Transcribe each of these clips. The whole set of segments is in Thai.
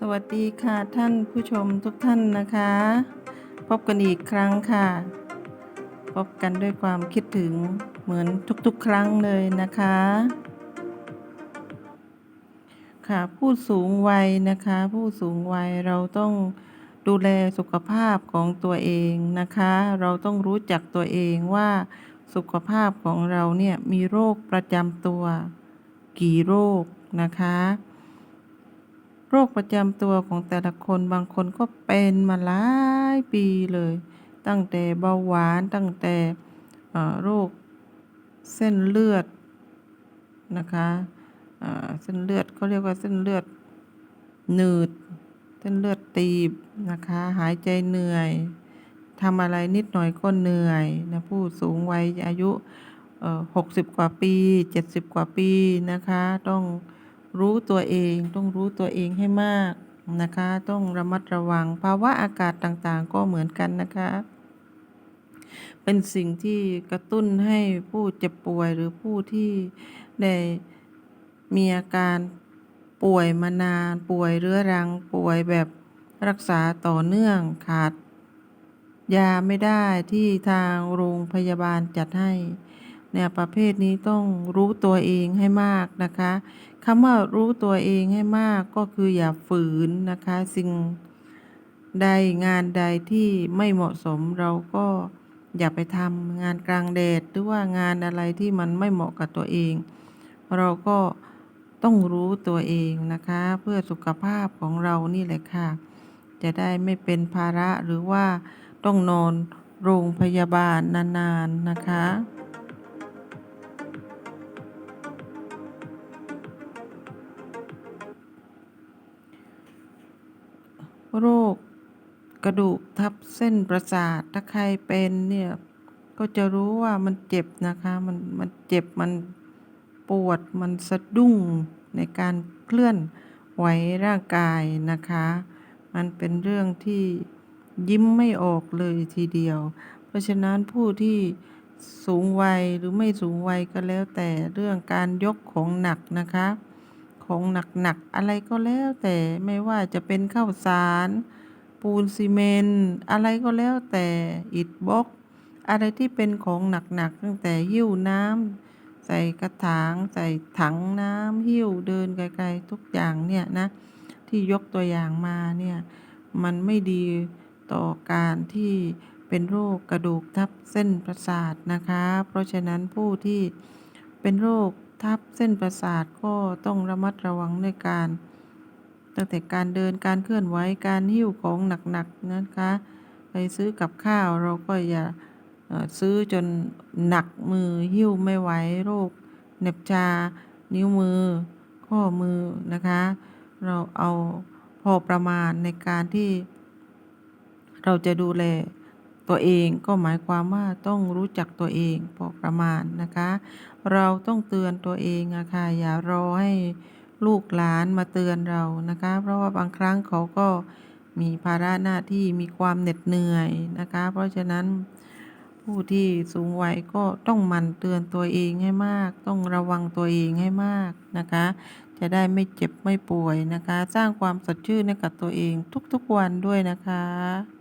สวัสดีค่ะท่านผู้ชมทุกท่านนะคะ พบกันอีกครั้งค่ะ พบกันด้วยความคิดถึงเหมือนทุกๆ ครั้งเลยนะคะ ค่ะผู้สูงวัยนะคะ ผู้สูงวัยเราต้องดูแลสุขภาพของตัวเองนะคะ เราต้องรู้จักตัวเองว่าสุขภาพของเราเนี่ยมีโรคประจำตัวกี่โรคนะคะ รคประจำตัวของแต่ละคนบางคนก็เป็นมาหลายปีเลย ตั้งแต่เบาหวานตั้งแต่โรคเส้นเลือดนะคะเส้นเลือดเขาเรียกว่าเส้นเลือดหนืด เส้นเลือดตีบนะคะ หายใจเหนื่อยทำอะไรนิดหน่อยก็เหนื่อยนะผู้สูงวัยอายุหกสิบกว่าปีเจ็ดสิบกว่าปีนะคะ ต้อง รู้ตัวเองต้องรู้ตัวเองให้มากนะคะ ต้องระมัดระวัง ภาวะอากาศต่างๆ ก็เหมือนกันนะคะ เป็นสิ่งที่กระตุ้นให้ผู้เจ็บป่วยหรือผู้ที่ได้มีอาการป่วยมานาน ป่วยเรื้อรัง ป่วยแบบรักษาต่อเนื่องขาดยาไม่ได้ที่ทางโรงพยาบาลจัดให้ เนี่ยประเภทนี้ต้องรู้ตัวเองให้มากนะคะคำว่ารู้ตัวเองให้มากก็คืออย่าฝืนนะคะ สิ่งใดงานใดที่ไม่เหมาะสมเราก็อย่าไปทำงานกลางแดดหรือว่างานอะไรที่มันไม่เหมาะกับตัวเอง เราก็ต้องรู้ตัวเองนะคะ เพื่อสุขภาพของเรานี่แหละค่ะ จะได้ไม่เป็นภาระหรือว่าต้องนอนโรงพยาบาลนานๆนะคะ โรคกระดูกทับเส้นประสาทถ้าใครเป็นเนี่ยก็จะรู้ว่ามันเจ็บนะคะ มันมันเจ็บมันปวดมันสะดุ้งในการเคลื่อนไหวร่างกายนะคะ มันเป็นเรื่องที่ยิ้มไม่ออกเลยทีเดียว เพราะฉะนั้นผู้ที่สูงวัยหรือไม่สูงวัยก็แล้วแต่เรื่องการยกของหนักนะคะ ของหนักๆอะไรก็แล้วแต่ไม่ว่าจะเป็นข้าวสาร ปูนซีเมนต์อะไรก็แล้วแต่อิฐบล็อกอะไรที่เป็นของหนักๆตั้งแต่หิ้วน้ำใส่กระถางใส่ถังน้ำหิ้วเดินไกลๆทุกอย่างเนี่ยนะที่ยกตัวอย่างมาเนี่ยมันไม่ดีต่อการที่เป็นโรคกระดูกทับเส้นประสาทนะคะ เพราะฉะนั้นผู้ที่เป็นโรค ทับเส้นประสาทก็ต้องระมัดระวังในการ ตั้งแต่การเดินการเคลื่อนไหวการหิ้วของหนักๆนะคะไปซื้อกับข้าวเราก็อย่าซื้อจนหนักมือหิ้วไม่ไหวโรคเหน็บชา นิ้วมือ ข้อมือนะคะ เราเอาพอประมาณในการที่เราจะดูแล ตัวเองก็หมายความว่าต้องรู้จักตัวเองพอประมาณนะคะ เราต้องเตือนตัวเองอะค่ะอย่ารอให้ลูกหลานมาเตือนเรานะคะ เพราะว่าบางครั้งเขาก็มีภาระหน้าที่มีความเหน็ดเหนื่อยนะคะ เพราะฉะนั้นผู้ที่สูงวัยก็ต้องมันเตือนตัวเองให้มาก ต้องระวังตัวเองให้มากนะคะ จะได้ไม่เจ็บไม่ป่วยนะคะ สร้างความสดชื่นให้กับตัวเองทุกๆวันด้วยนะคะ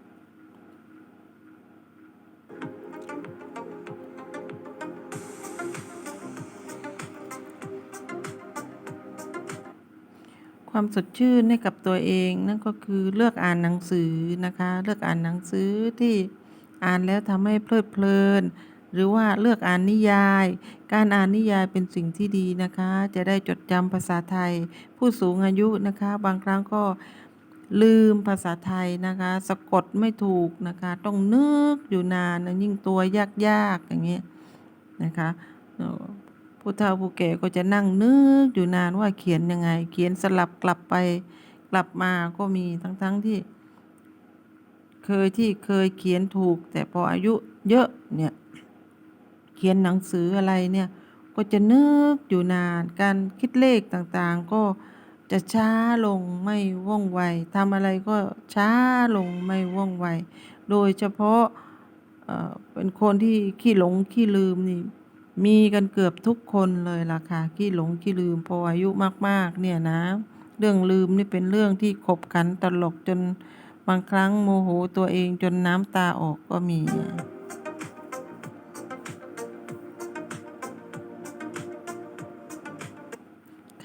ความสดชื่นให้กับตัวเอง นั่นก็คือเลือกอ่านหนังสือนะคะ เลือกอ่านหนังสือที่อ่านแล้วทำให้เพลิดเพลิน หรือว่าเลือกอ่านนิยาย การอ่านนิยายเป็นสิ่งที่ดีนะคะ จะได้จดจำภาษาไทย ผู้สูงอายุนะคะ บางครั้งก็ลืมภาษาไทยนะคะ สะกดไม่ถูกนะคะ ต้องนึกอยู่นานนะยิ่งตัวยากๆอย่างเงี้ยนะคะ ผู้เฒ่าผู้แก่ก็จะนั่งนึกอยู่นานว่าเขียนยังไง เขียนสลับกลับไปกลับมาก็มีทั้งๆที่ เคยที่เคยเขียนถูก แต่พออายุเยอะเนี่ยเขียนหนังสืออะไรเนี่ยก็จะนึกอยู่นาน การคิดเลขต่างๆ ก็จะช้าลงไม่ว่องไวทำอะไรก็ช้าลงไม่ว่องไว โดยเฉพาะเอ่อเป็นคนที่ขี้หลงขี้ลืมนี่ มีกันเกือบทุกคนเลยล่ะค่ะขี้หลงขี้ลืมพออายุมากๆ เนี่ยนะ เรื่องลืมนี่เป็นเรื่องที่ขบขันตลกจนบางครั้งโมโหตัวเองจนน้ำตาออกก็มี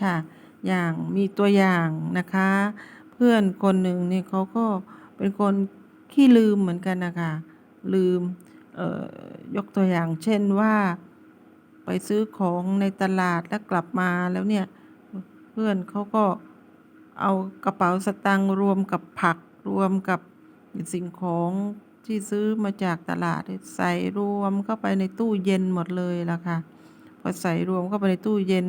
ค่ะ อย่างมีตัวอย่างนะคะ เพื่อนคนหนึ่งเนี่ยเขาก็เป็นคนขี้ลืมเหมือนกันนะคะ ลืมยกตัวอย่างเช่นว่า ไปซื้อของในตลาดแล้วกลับมาแล้วเนี่ย เพื่อนเขาก็เอากระเป๋าสตางค์รวมกับผักรวมกับสิ่งของที่ซื้อมาจากตลาดใส่รวมเข้าไปในตู้เย็นหมดเลยล่ะค่ะพอใส่รวมเข้าไปในตู้เย็น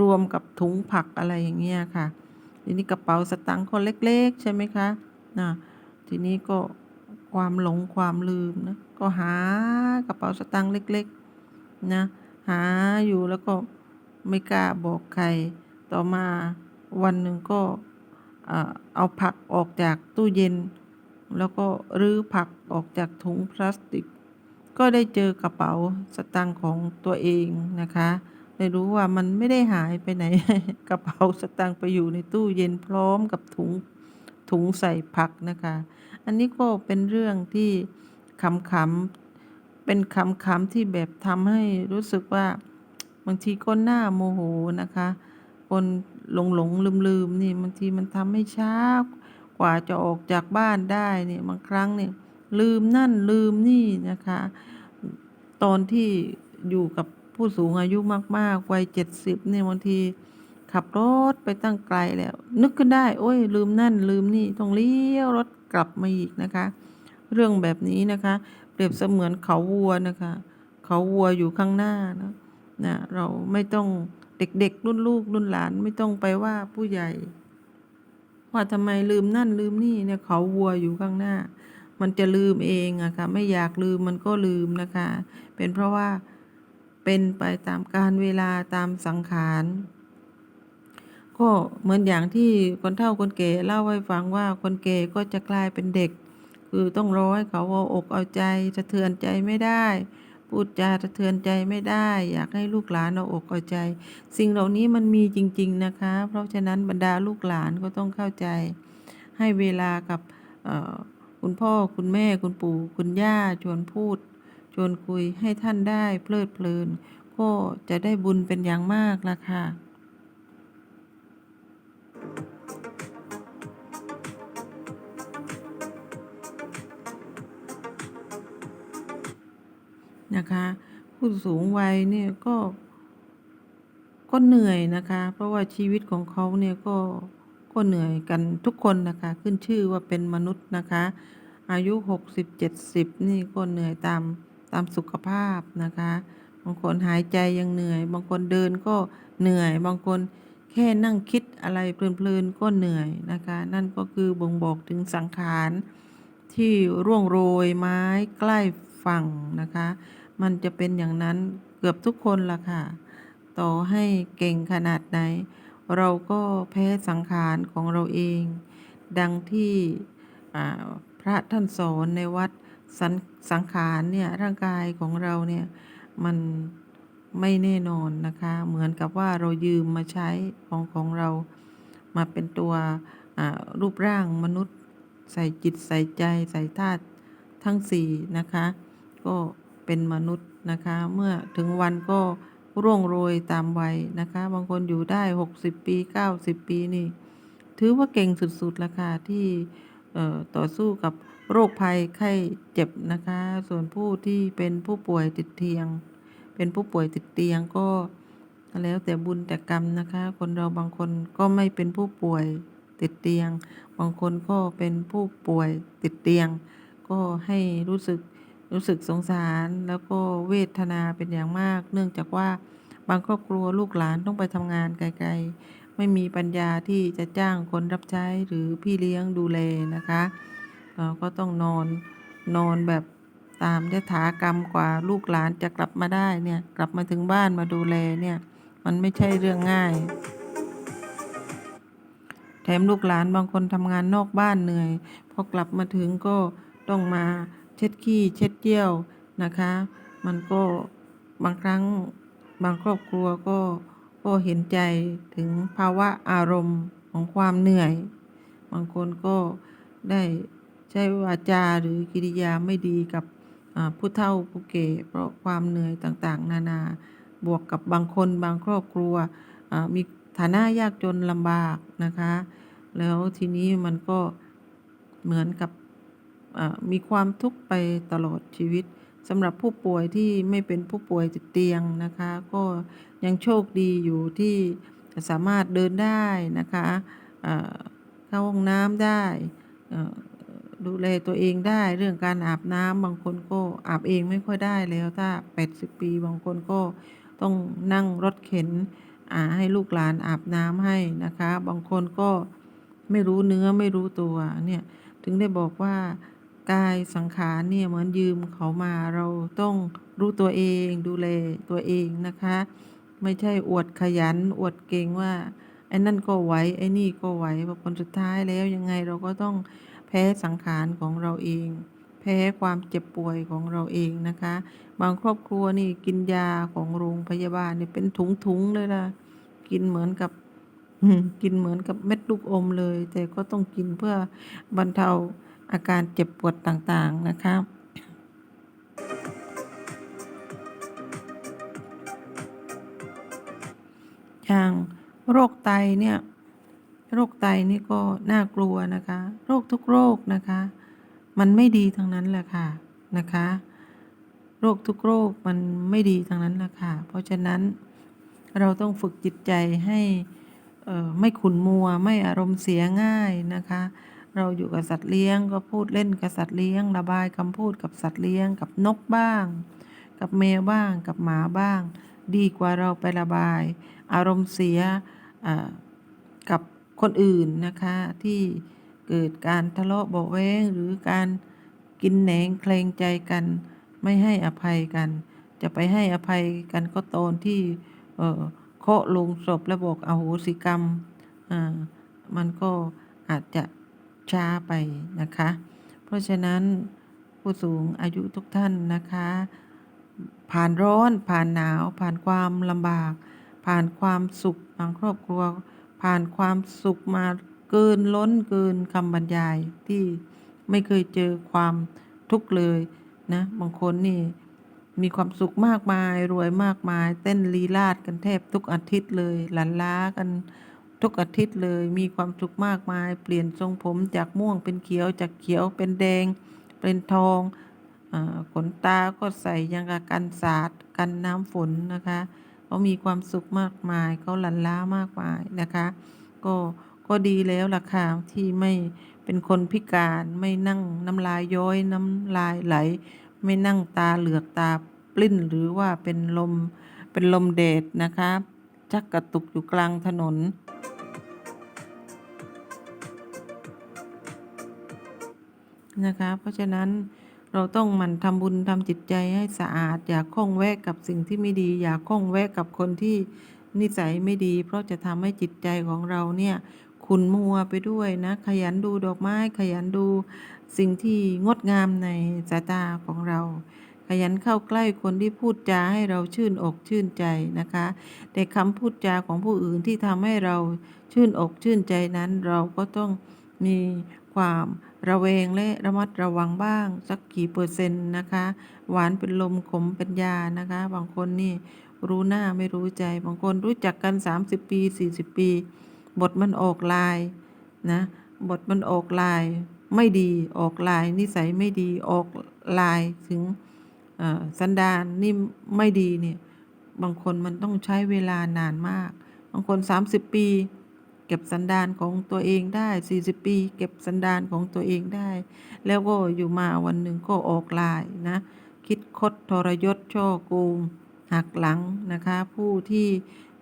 รวมกับถุงผักอะไรอย่างเงี้ยค่ะทีนี้กระเป๋าสตางค์ก็เล็ก ๆ ใช่ไหมคะนะทีนี้ก็ความหลงความลืมนะก็หากระเป๋าสตางค์เล็ก ๆ นะ หาอยู่แล้วก็ไม่กล้าบอกใคร ต่อมาวันหนึ่งก็เอาผักออกจากตู้เย็น แล้วก็รื้อผักออกจากถุงพลาสติก ก็ได้เจอกระเป๋าสตางค์ของตัวเองนะคะได้รู้ว่ามันไม่ได้หายไปไหน กระเป๋าสตางค์ไปอยู่ในตู้เย็นพร้อมกับถุงถุงใส่ผักนะคะ อันนี้ก็เป็นเรื่องที่ขำๆ เป็นคำคำที่แบบทำให้รู้สึกว่าบางทีก็น่าโมโหนะคะ คนหลงหลงลืมลืมๆนี่บางทีมันทำให้ช้ากว่าจะออกจากบ้านได้เนี่ยบางครั้งเนี่ยลืมนั่นลืมนี่นะคะ ตอนที่อยู่กับผู้สูงอายุมากๆวัยเจ็ดสิบเนี่ยบางทีขับรถไปตั้งไกลแล้ว นึกขึ้นได้ โอ้ยลืมนั่นลืมนี่ต้องเลี้ยวรถกลับมาอีกนะคะ เรื่องแบบนี้นะคะ เปรียบเสมือนเขาวัวนะคะ เขาวัวอยู่ข้างหน้านะนะเราไม่ต้องเด็กๆ รุ่นลูกรุ่นหลานไม่ต้องไปว่าผู้ใหญ่ ว่าทำไมลืมนั่นลืมนี่เนี่ยเขาวัวอยู่ข้างหน้า มันจะลืมเองอะค่ะไม่อยากลืมมันก็ลืมนะคะ เป็นเพราะว่าเป็นไปตามการเวลาตามสังขารก็เหมือนอย่างที่คนเฒ่าคนแก่เล่าให้ฟังว่าคนแก่ก็จะกลายเป็นเด็ก คือต้องรอให้เขาเอาอกเอาใจสะเทือนใจไม่ได้ พูดจาสะเทือนใจไม่ได้ อยากให้ลูกหลานเอาอกเอาใจ สิ่งเหล่านี้มันมีจริง ๆนะคะ เพราะฉะนั้นบรรดาลูกหลานก็ต้องเข้าใจ ให้เวลากับคุณพ่อคุณแม่คุณปู่คุณย่าชวนพูด ชวนคุยให้ท่านได้เพลิดเพลิน ก็จะได้บุญเป็นอย่างมากละค่ะ นะคะ ผู้สูงวัยเนี่ยก็ ก็เหนื่อยนะคะ เพราะว่าชีวิตของเขาเนี่ยก็ก็เหนื่อยกันทุกคนนะคะ ขึ้นชื่อว่าเป็นมนุษย์นะคะ อายุหกสิบเจ็ดสิบนี่ก็เหนื่อยตามตามสุขภาพนะคะ บางคนหายใจยังเหนื่อย บางคนเดินก็เหนื่อย บางคนแค่นั่งคิดอะไรเพลินๆก็เหนื่อยนะคะ นั่นก็คือบ่งบอกถึงสังขารที่ร่วงโรยไม้ใกล้ ฝั่งนะคะ มันจะเป็นอย่างนั้นเกือบทุกคนละค่ะ ต่อให้เก่งขนาดไหน เราก็แพ้สังขารของเราเอง ดังที่พระท่านสอนในวัดสังสังขารเนี่ยร่างกายของเราเนี่ยมันไม่แน่นอนนะคะ เหมือนกับว่าเรายืมมาใช้ของของเรามาเป็นตัวรูปร่างมนุษย์ ใส่จิตใส่ใจใส่ธาตุทั้งสี่นะคะ ก็เป็นมนุษย์นะคะ เมื่อถึงวันก็ร่วงโรยตามวัยนะคะ บางคนอยู่ได้ 60 ปี 90 ปีนี่ ถือว่าเก่งสุดๆแล้วค่ะที่ต่อสู้กับโรคภัยไข้เจ็บนะคะ ส่วนผู้ที่เป็นผู้ป่วยติดเตียง เป็นผู้ป่วยติดเตียงก็แล้วแต่บุญแต่กรรมนะคะ คนเราบางคนก็ไม่เป็นผู้ป่วยติดเตียง บางคนก็เป็นผู้ป่วยติดเตียง ก็ให้รู้สึก รู้สึกสงสารแล้วก็เวทนาเป็นอย่างมาก เนื่องจากว่าบางครอบครัวลูกหลานต้องไปทำงานไกลๆ ไม่มีปัญญาที่จะจ้างคนรับใช้หรือพี่เลี้ยงดูแลนะคะเอ่อก็ต้องนอนนอนแบบตามยถากรรมกว่าลูกหลานจะกลับมาได้เนี่ยกลับมาถึงบ้านมาดูแลเนี่ยมันไม่ใช่เรื่องง่าย แถมลูกหลานบางคนทำงานนอกบ้านเหนื่อยพอกลับมาถึงก็ต้องมา เช็ดขี้เช็ดเยี่ยวนะคะ มันก็บางครั้งบางครอบครัวก็ก็เห็นใจถึงภาวะอารมณ์ของความเหนื่อย บางคนก็ได้ใช้วาจาหรือกิริยาไม่ดีกับผู้เฒ่าผู้แก่เพราะความเหนื่อยต่างๆ นานาบวกกับบางคนบางครอบครัวมีฐานะยากจนลำบากนะคะ แล้วทีนี้มันก็เหมือนกับ มีความทุกข์ไปตลอดชีวิตสำหรับผู้ป่วยที่ไม่เป็นผู้ป่วยติดเตียงนะคะ ก็ยังโชคดีอยู่ที่สามารถเดินได้นะคะเข้าห้องน้ำได้ดูแลตัวเองได้เรื่องการอาบน้ำบางคนก็อาบเองไม่ค่อยได้แล้วถ้า 80 ปีบางคนก็ต้องนั่งรถเข็นให้ลูกหลานอาบน้ำให้นะคะ บางคนก็ไม่รู้เนื้อไม่รู้ตัวเนี่ยถึงได้บอกว่า กายสังขารเนี่ยเหมือนยืมเขามาเราต้องรู้ตัวเองดูแลตัวเองนะคะ ไม่ใช่อวดขยัน อวดเก่งว่าไอ้นั่นก็ไหวไอ้นี่ก็ไหวพอผลสุดท้ายแล้วยังไงเราก็ต้องแพ้สังขารของเราเอง แพ้ความเจ็บป่วยของเราเองนะคะ บางครอบครัวนี่กินยาของโรงพยาบาลเนี่ยเป็นถุงๆเลยล่ะ กินเหมือนกับกินเหมือนกับเม็ดลูกอมเลย แต่ก็ต้องกินเพื่อบรรเทา อาการเจ็บปวดต่างๆนะคะอย่างโรคไตเนี่ยโรคไตนี่ก็น่ากลัวนะคะ โรคทุกโรคนะคะ มันไม่ดีทั้งนั้นแหละค่ะนะคะ โรคทุกโรคมันไม่ดีทั้งนั้นแหละค่ะ เพราะฉะนั้นเราต้องฝึกจิตใจให้ไม่ขุนมัวไม่อารมณ์เสียง่ายนะคะ เราอยู่กับสัตว์เลี้ยงก็พูดเล่นกับสัตว์เลี้ยง ระบายคำพูดกับสัตว์เลี้ยง กับนกบ้าง กับแมวบ้าง กับหมาบ้าง ดีกว่าเราไประบาย อารมณ์เสียกับคนอื่นนะคะที่เกิดการทะเลาะเบาแวงหรือการกินแหนงเคลงใจกัน ไม่ให้อภัยกัน จะไปให้อภัยกันก็ตอนที่เคาะลงศพแล้วบอกอโหสิกรรมมันก็อาจจะ ช้าไปนะคะ เพราะฉะนั้นผู้สูงอายุทุกท่านนะคะ ผ่านร้อนผ่านหนาว ผ่านความลำบาก ผ่านความสุขบางครอบครัว ผ่านความสุขมาเกินล้นเกินคำบรรยายที่ไม่เคยเจอความทุกข์เลยนะบางคนนี่มีความสุขมากมายรวยมากมาย เต้นลีลาดกันแทบทุกอาทิตย์เลยหลันล้ากัน ทุกอาทิตย์เลยมีความสุขมากมาย เปลี่ยนทรงผมจากม่วงเป็นเขียวจากเขียวเป็นแดง เป็นทองอขนตาก็ใส่ยังกับกันสาดกันน้ำฝนนะคะเขามีความสุขมากมายเขาหลั่นล้ามากมายนะคะ ก็ก็ดีแล้วล่ะค่ะที่ไม่เป็นคนพิการไม่นั่งน้ำลายย้อยน้ำลายไหล ไม่นั่งตาเหลือกตาปลิ้นหรือว่าเป็นลมเป็นลมแดดนะคะ ชักกระตุกอยู่กลางถนน นะคะ เพราะฉะนั้นเราต้องหมั่นทำบุญทำจิตใจให้สะอาด อย่าข้องแวะกับสิ่งที่ไม่ดี อย่าข้องแวะกับคนที่นิสัยไม่ดี เพราะจะทำให้จิตใจของเราเนี่ยขุ่นมัวไปด้วยนะ ขยันดูดอกไม้ ขยันดูสิ่งที่งดงามในสายตาของเรา ขยันเข้าใกล้คนที่พูดจาให้เราชื่นอกชื่นใจนะคะ แต่คำพูดจาของผู้อื่นที่ทำให้เราชื่นอกชื่นใจนั้น เราก็ต้องมีความ ระแวงและระมัดระวังบ้าง สักกี่เปอร์เซ็นต์นะคะ หวานเป็นลมขมเป็นยานะคะ บางคนนี่รู้หน้าไม่รู้ใจ บางคนรู้จักกัน 30 ปี 40 ปี บทมันออกลายนะบทมันออกลายไม่ดีออกลาย นิสัยไม่ดีออกลายถึงอ่อสันดานนี่ไม่ดีเนี่ยบางคนมันต้องใช้เวลานานมาก บางคน 30 ปี เก็บสันดานของตัวเองได้ 40 ปี เก็บสันดานของตัวเองได้ แล้วก็อยู่มาวันหนึ่งก็ออกลายนะ คิดคดทรยศช่อโกงหักหลังนะคะ ผู้ที่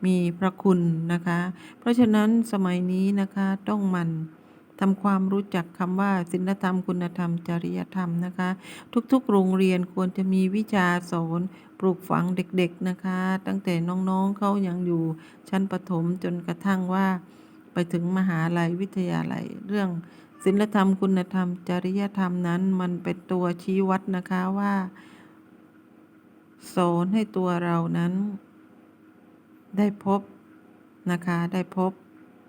มีพระคุณนะคะ เพราะฉะนั้นสมัยนี้นะคะต้องมันทำความรู้จักคำว่าศีลธรรมคุณธรรม จริยธรรมนะคะ ทุกๆ โรงเรียนควรจะมีวิชาสอนปลูกฝังเด็กๆนะคะ ตั้งแต่น้องๆเขายังอยู่ชั้นประถมจนกระทั่งว่า ไปถึงมหาลัยวิทยาลัย เรื่องศีลธรรมคุณธรรม จริยธรรมนั้น มันเป็นตัวชี้วัดนะคะว่าสอนให้ตัวเรานั้น ได้พบนะคะ ได้พบ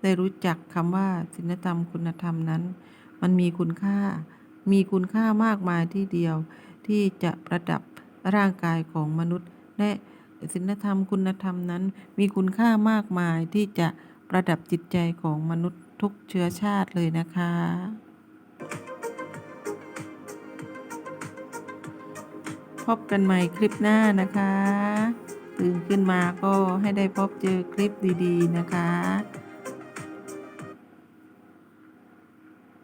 ได้รู้จักคำว่าศีลธรรมคุณธรรมนั้น มันมีคุณค่า มีคุณค่ามากมายที่เดียว ที่จะประดับร่างกายของมนุษย์ และศีลธรรมคุณธรรมนั้น มีคุณค่ามากมายที่จะ ระดับจิตใจของมนุษย์ทุกเชื้อชาติเลยนะคะ พบกันใหม่คลิปหน้านะคะ ตื่นขึ้นมาก็ให้ได้พบเจอคลิปดีๆนะคะ